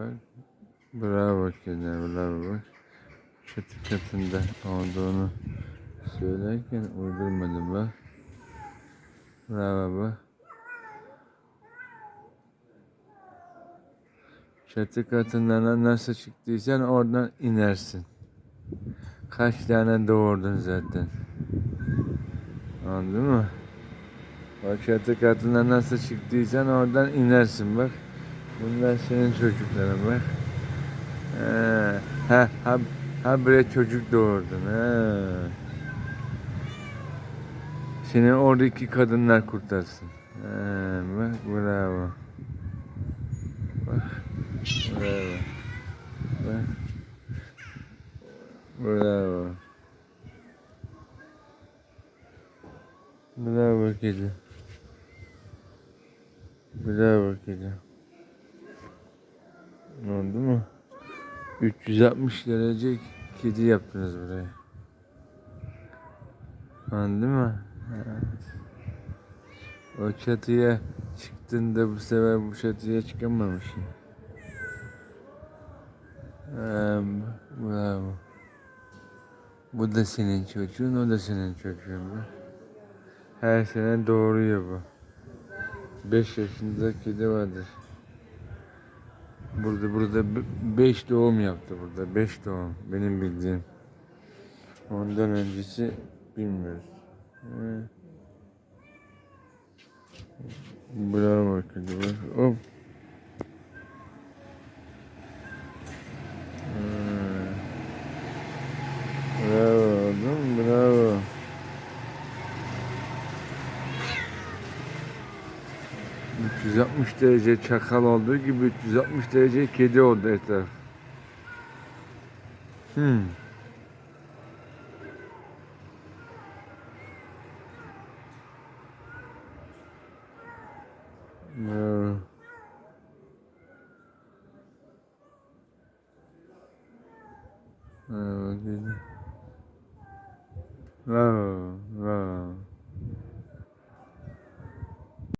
Bak. Bravo kedi, bravo bak. Çatı katında olduğunu söylerken uydurmadım bak. Bravo bak. Çatı katından nasıl çıktıysan oradan inersin. Kaç tane doğurdun zaten. Anladın mı? Bak çatı katına nasıl çıktıysan oradan inersin bak. Bunlar senin çocukların bak. Ha, ha, ha, bre çocuk doğurdun ha. Seni oradaki kadınlar kurtarsın. Ha, bak bravo. Bak. Bravo. Bak. Bravo. Bravo kedi. Bravo kedi. Oldu mu? 360 derece kedi yaptınız buraya. Anladın mı? Evet. O çatıya çıktığında bu sefer bu çatıya çıkamamışsın. Bravo. Bu da senin çocuğun, o da senin çocuğun. bak. Her sene doğuruyor bu. 5 yaşında kedi vardır. Burada burada 5 doğum yaptı burada. 5 doğum benim bildiğim. Ondan öncesi bilmiyoruz. Ee, Bravo kedi. Hop. Ee, Bravo oğlum bravo. ...360 derece çakal olduğu gibi 360 derece kedi oldu etraf. Hmm. Kedi. Bravo, bravo.